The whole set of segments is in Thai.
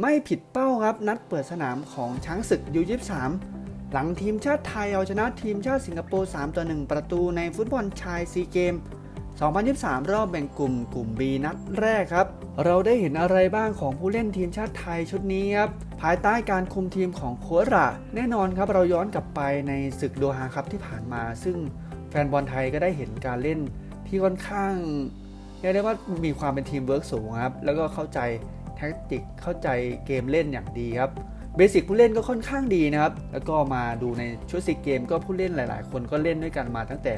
ไม่ผิดเป้าครับนัดเปิดสนามของช้างศึกยู23หลังทีมชาติไทยเอาชนะทีมชาติสิงคโปร์ 3 ต่อ 1 ประตูในฟุตบอลชายซีเกม 2023 รอบแบ่งกลุ่มกลุ่ม B นัดแรกครับ เราได้เห็นอะไรบ้างของผู้เล่นทีมชาติไทยชุดนี้ครับ ภายใต้การคุมทีมของโค้ชระแน่นอนครับเราย้อนกลับไปในศึกโดฮาครับที่ผ่านมา ซึ่งแฟนบอลไทยก็ได้เห็นการเล่นที่ค่อนข้างเรียกได้ว่ามีความเป็นทีมเวิร์กสูงครับแล้วก็เข้าใจ ท็กติกเข้าใจเกมเล่นอย่างดีครับเบสิกผู้เล่นก็ค่อนข้างดีนะครับ แล้วก็มาดูในชุดซีเกมก็ผู้เล่นหลาย ๆ คนก็เล่นด้วยกันมาตั้งแต่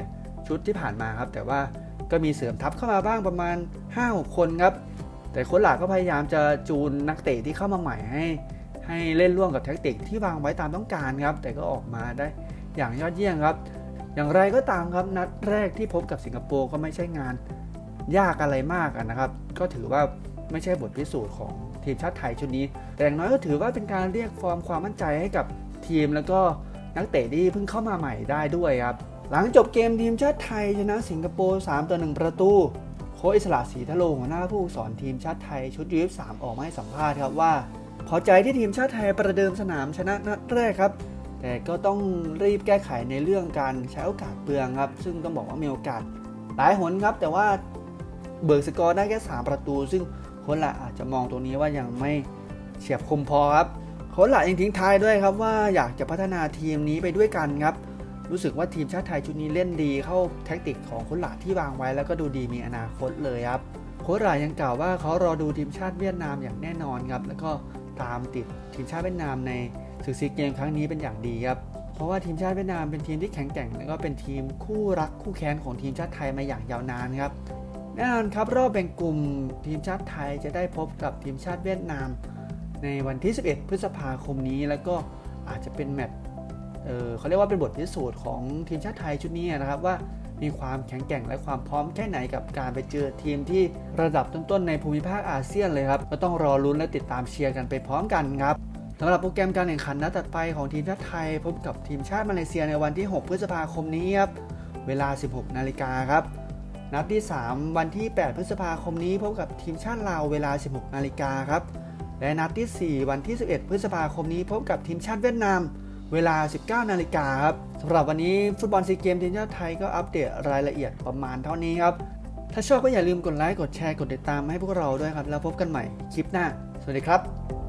ชุดที่ผ่านมาครับ แต่ว่าก็มีเสริมทัพเข้ามาบ้างประมาณ5-6คนครับ แต่โค้ชหลักก็พยายามจะจูนนักเตะที่เข้ามาใหม่ให้ ให้เล่นร่วมกับแท็กติกที่วางไว้ตามต้องการครับ แต่ก็ออกมาได้อย่างยอดเยี่ยมครับ อย่างไรก็ตามครับนัดแรกที่พบกับสิงคโปร์ก็ไม่ใช่งานยากอะไรมากนะครับ ก็ถือว่า ไม่ใช่บทพิสูจน์ของทีมชาติไทยชุดนี้ แต่อย่างน้อยก็ถือว่าเป็นการเรียกฟอร์มความมั่นใจให้กับทีมแล้วก็นักเตะที่เพิ่งเข้ามาใหม่ได้ด้วยครับหลังจบเกมทีมชาติไทยชนะสิงคโปร์3ต่อ1ประตูโค้ชอิสระศรีทะโลหัวหน้าผู้สอนทีมชาติไทยชุดยูสามออกมาให้สัมภาษณ์ครับว่าพอใจที่ทีมชาติไทยประเดิมสนามชนะนัดแรกครับ แต่ก็ต้องรีบแก้ไขในเรื่องการใช้โอกาสเปลืองครับ ซึ่งต้องบอกว่ามีโอกาสหลายหนครับ แต่ว่าเบิกสกอร์ได้แค่ 3 ประตู ซึ่ง โค้ชละอาจจะมองตรงนี้ว่ายังไม่เฉียบคมพอครับโค้ชละยังทิ้งท้ายด้วยครับว่าอยากจะพัฒนาทีมนี้ไปด้วยกันครับรู้สึกว่าทีมชาติไทยชุดนี้เล่นดีเข้าแท็กติกของโค้ชหลาที่วางไว้แล้วก็ดูดีมีอนาคตเลยครับโค้ชหลายังกล่าวว่าเขารอดูทีมชาติเวียดนามอย่างแน่นอนครับแล้วก็ตามติดทีมชาติเวียดนามในศึกซีเกมครั้งนี้เป็นอย่างดีครับเพราะว่าทีมชาติเวียดนามเป็นทีมที่แข็งแกร่ง แล้วก็เป็นทีมคู่รักคู่แค้นของทีมชาติไทยมาอย่างยาวนานครับ แน่นอนครับรอบแบ่งกลุ่มทีมชาติไทยจะได้พบกับทีมชาติเวียดนาม ในวันที่ 11 พฤษภาคมนี้ แล้วก็อาจจะเป็นแมตช์เขาเรียกว่าเป็นบทพิสูจน์ของทีมชาติไทยชุดนี้นะครับว่ามีความแข็งแกร่งและความพร้อมแค่ไหนกับการไปเจอทีมที่ระดับต้นๆในภูมิภาคอาเซียนเลยครับ ก็ต้องรอลุ้นและติดตามเชียร์กันไปพร้อมกันครับสำหรับโปรแกรมการแข่งขันนัดตัดไปของทีมชาติไทย พบกับทีมชาติมาเลเซียในวันที่ 6 พฤษภาคมนี้ครับ เวลา 16 นาฬิกาครับ นัดที่ 3 วันที่ 8 พฤษภาคมนี้พบกับทีมชาติลาวเวลา 16 นาฬิกาครับ และนัดที่ 4 วันที่ 11 พฤษภาคมนี้พบกับทีมชาติเวียดนาม เวลา 19 นาฬิกาครับสำหรับวันนี้ฟุตบอลซีเกมทีมชาติไทยก็อัปเดตรายละเอียดประมาณเท่านี้ครับ ถ้าชอบก็อย่าลืมกดไลค์ กดแชร์ กดติดตามให้พวกเราด้วยครับ แล้วพบกันใหม่คลิปหน้า สวัสดีครับ